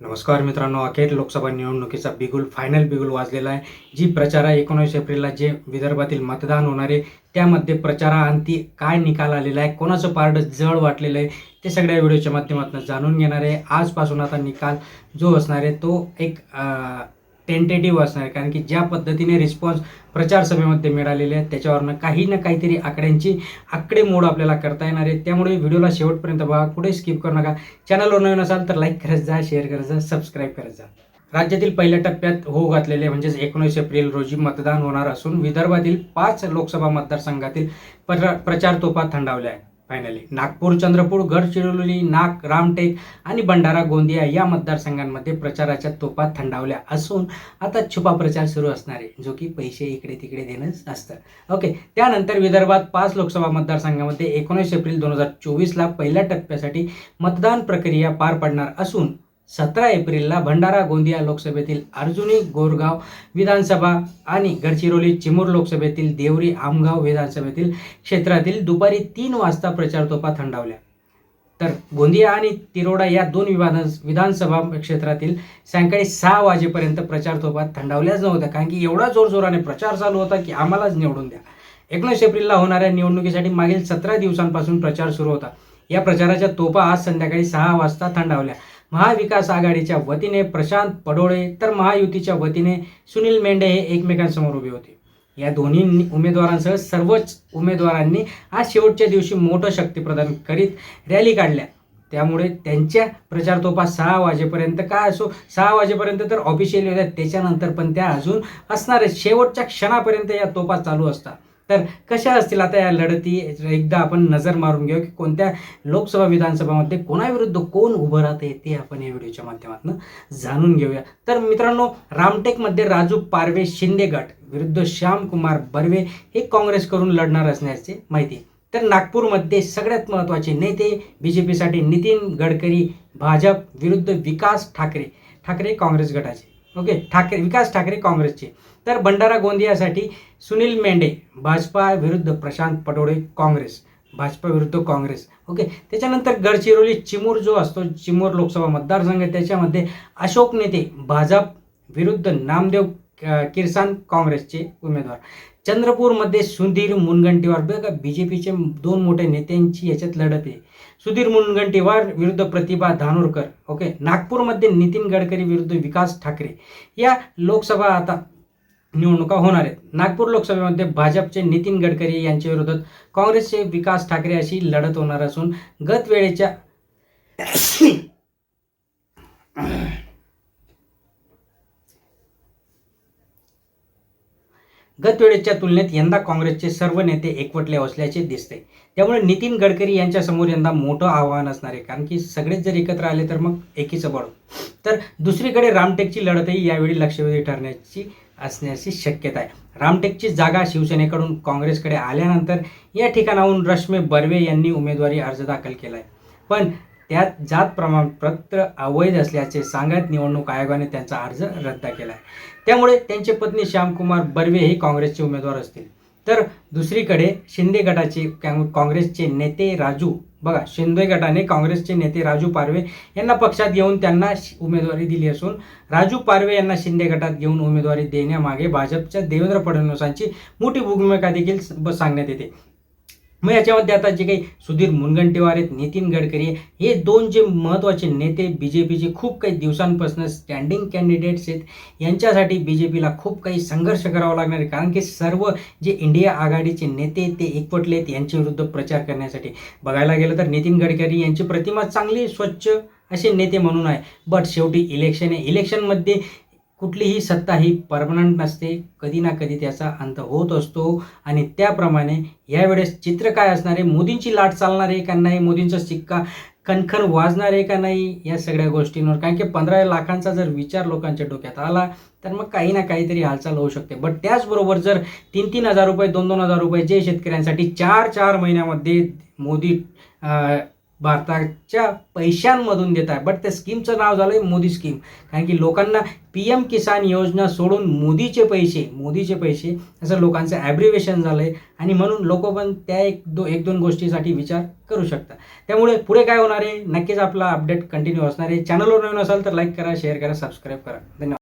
नमस्कार मित्रांनो अखेर लोकसभा निवडणुकीचा बिगुल फायनल बिगुल वाजलेला आहे. जी प्रचारा एकोणीस एप्रिलला जे विदर्भातील मतदान होणार आहे त्यामध्ये प्रचाराअंती काय निकाल आलेला आहे कोणाचं पारड जड वाटलेलं आहे ते सगळ्या व्हिडिओच्या माध्यमातून जाणून घेणार आहे. आजपासून आता निकाल जो असणार आहे तो एक टेंटेटिव्ह असणार. आहे कारण की ज्या पद्धतीने रिस्पॉन्स प्रचार सभेमध्ये मिळालेले आहेत त्याच्यावरनं काही ना काहीतरी आकड्यांची आकडेमोड आपल्याला करता येणार आहे त्यामुळे व्हिडिओला शेवटपर्यंत बघा कुठे स्किप करू नका. चॅनलवर नवीन असाल तर लाईक करत जा शेअर करत जा सबस्क्राईब करत जा. राज्यातील पहिल्या टप्प्यात हो घातलेले म्हणजेच एकोणीस एप्रिल रोजी मतदान होणार असून विदर्भातील पाच लोकसभा मतदारसंघातील प्र प्रचार तोफा थंडावल्या आहेत. फायनली नागपूर चंद्रपूर गडचिरोली नाग रामटेक आणि भंडारा गोंदिया या मतदारसंघांमध्ये प्रचाराच्या तोपात थंडावल्या असून आता छुपा प्रचार सुरू असणार आहे जो की पैसे इकडे तिकडे देणंच असतं. ओके त्यानंतर विदर्भात पाच लोकसभा मतदारसंघामध्ये एकोणीस एप्रिल दोन हजार चोवीसला पहिल्या टप्प्यासाठी मतदान प्रक्रिया पार पडणार असून सतरा एप्रिलला भंडारा गोंदिया लोकसभेतील अर्जुनी गोरगाव विधानसभा आणि गडचिरोली चिमूर लोकसभेतील देवरी आमगाव विधानसभेतील क्षेत्रातील दुपारी तीन वाजता प्रचारतोफा थंडावल्या. तर गोंदिया आणि तिरोडा या दोन विधान विधानसभा क्षेत्रातील सायंकाळी सहा वाजेपर्यंत प्रचार तोफा थंडावल्याच नव्हत्या. कारण की एवढा जोरजोराने प्रचार चालू होता की आम्हालाच निवडून द्या. एकोणीस एप्रिलला होणाऱ्या निवडणुकीसाठी मागील सतरा दिवसांपासून प्रचार सुरू होता. या प्रचाराच्या तोफा आज संध्याकाळी सहा वाजता थंडावल्या. महाविकास आघाडीच्या वतीने प्रशांत पडोळे तर महायुतीच्या वतीने सुनील मेंढे हे एकमेकांसमोर उभे होते. या दोन्ही उमेदवारांसह सर्वच उमेदवारांनी आज शेवटच्या दिवशी मोठं शक्ती प्रदान करीत रॅली काढल्या. त्यामुळे त्यांच्या प्रचार तोफा सहा वाजेपर्यंत काय असो सहा वाजेपर्यंत तर ऑफिशियली होत्या. त्याच्यानंतर पण त्या अजून असणाऱ्या शेवटच्या क्षणापर्यंत या तोफा चालू असतात. तर कशा असतील आता या लढती? एकदा आपण नजर मारून घेऊ की कोणत्या लोकसभा विधानसभामध्ये कोणाविरुद्ध कोण उभं राहते ते आपण या व्हिडिओच्या माध्यमातून जाणून घेऊया. तर मित्रांनो रामटेकमध्ये राजू पारवे शिंदे गट विरुद्ध श्यामकुमार बर्वे हे काँग्रेसकडून लढणार असण्याचे माहिती. तर नागपूरमध्ये सगळ्यात महत्त्वाचे नेते बी जे पीसाठी नितीन गडकरी भाजप विरुद्ध विकास ठाकरे. ठाकरे काँग्रेस गटाचे. ओके ठाकरे विकास ठाकरे काँग्रेसचे. तर भंडारा गोंदियासाठी सुनील मेंढे भाजपा विरुद्ध प्रशांत पटोळे काँग्रेस. भाजपा विरुद्ध काँग्रेस. ओके त्याच्यानंतर गडचिरोली चिमूर जो असतो चिमूर लोकसभा मतदारसंघ त्याच्यामध्ये अशोक नेते भाजप विरुद्ध नामदेव अ, किरसान काँग्रेसचे उमेदवार. चंद्रपूरमध्ये सुधीर मुनगंटीवार. बघा बी जे पीचे दोन मोठ्या नेत्यांची याच्यात लढत आहे. सुधीर मुनगंटीवार विरुद्ध प्रतिभा धानोरकर ओके? नागपूरमध्ये नितीन गडकरी विरुद्ध विकास ठाकरे. या लोकसभा आता निवडणुका होणार आहेत. नागपूर लोकसभेमध्ये भाजपचे नितीन गडकरी यांच्या विरोधात काँग्रेसचे विकास ठाकरे अशी लढत होणार असून गत वेळेच्या गतवेळेच्या तुलनेत यंदा काँग्रेसचे सर्व नेते एकवटले असल्याचे दिसते. त्यामुळे नितीन गडकरी यांच्यासमोर यंदा मोठं आव्हान असणार आहे. कारण की सगळेच जर एकत्र आले तर मग एकीचं बळ. तर दुसरीकडे रामटेकची लढतही यावेळी लक्षवेधी ठरण्याची असण्याची शक्यता आहे. रामटेकची जागा शिवसेनेकडून काँग्रेसकडे आल्यानंतर या ठिकाणाहून रश्मी बर्वे यांनी उमेदवारी अर्ज दाखल केला आहे पण त्यात जात प्रमाणपत्र अवैध असल्याचे सांगत निवडणूक आयोगाने त्यांचा अर्ज रद्द केला आहे त्यामुळे त्यांचे पत्नी श्यामकुमार बर्वे हे काँग्रेसचे उमेदवार असतील. तर दुसरीकडे शिंदे गटाचे काँग्रेसचे नेते राजू बघा शिंदे गटाने काँग्रेसचे नेते राजू पारवे यांना पक्षात घेऊन त्यांना उमेदवारी दिली असून राजू पारवे यांना शिंदे गटात घेऊन उमेदवारी देण्यामागे भाजपच्या देवेंद्र फडणवीसांची मोठी भूमिका देखील सांगण्यात येते. मग याच्यामध्ये आता जे काही सुधीर मुनगंटीवार आहेत नितीन गडकरी आहे, हे दोन जे महत्त्वाचे नेते बी जे पीचे खूप काही दिवसांपासून स्टँडिंग कॅन्डिडेट्स आहेत. यांच्यासाठी बी जे पीला खूप काही संघर्ष करावा लागणार आहे. कारण की सर्व जे इंडिया आघाडीचे नेते ते एकवटले आहेत यांच्या विरुद्ध प्रचार करण्यासाठी. बघायला गेलं तर नितीन गडकरी यांची प्रतिमा चांगली स्वच्छ असे नेते म्हणून आहे. बट शेवटी इलेक्शन आहे. इलेक्शनमध्ये कुठलीही सत्ता ही परमनंट नसते. कधी ना कधी त्याचा अंत होत असतो. आणि त्याप्रमाणे यावेळेस चित्र काय असणार आहे? मोदींची लाट चालणार आहे का नाही? मोदींचा सिक्का कणखण वाजणार आहे का नाही? या सगळ्या गोष्टींवर. कारण की पंधरा लाखांचा जर विचार लोकांच्या डोक्यात आला तर मग काही ना काहीतरी हालचाल होऊ शकते. बट त्याचबरोबर जर तीन तीन हजार रुपये दोन दोन हजार रुपये जे शेतकऱ्यांसाठी चार चार महिन्यामध्ये मोदी भारताच्या पैशांमधून देत आहे. बट त्या स्कीमचं नाव झालं आहे मोदी स्कीम कारण की लोकांना पी एम किसान योजना सोडून मोदीचे पैसे मोदीचे पैसे असं लोकांचं ॲब्रिवेशन झालं आहे आणि म्हणून लोक पण त्या एक दो एक दोन गोष्टीसाठी विचार करू शकतात. त्यामुळे पुढे काय होणार आहे? नक्कीच आपला अपडेट कंटिन्यू असणार आहे. चॅनलवर नवीन असाल तर लाईक करा शेअर करा सबस्क्राईब करा. धन्यवाद.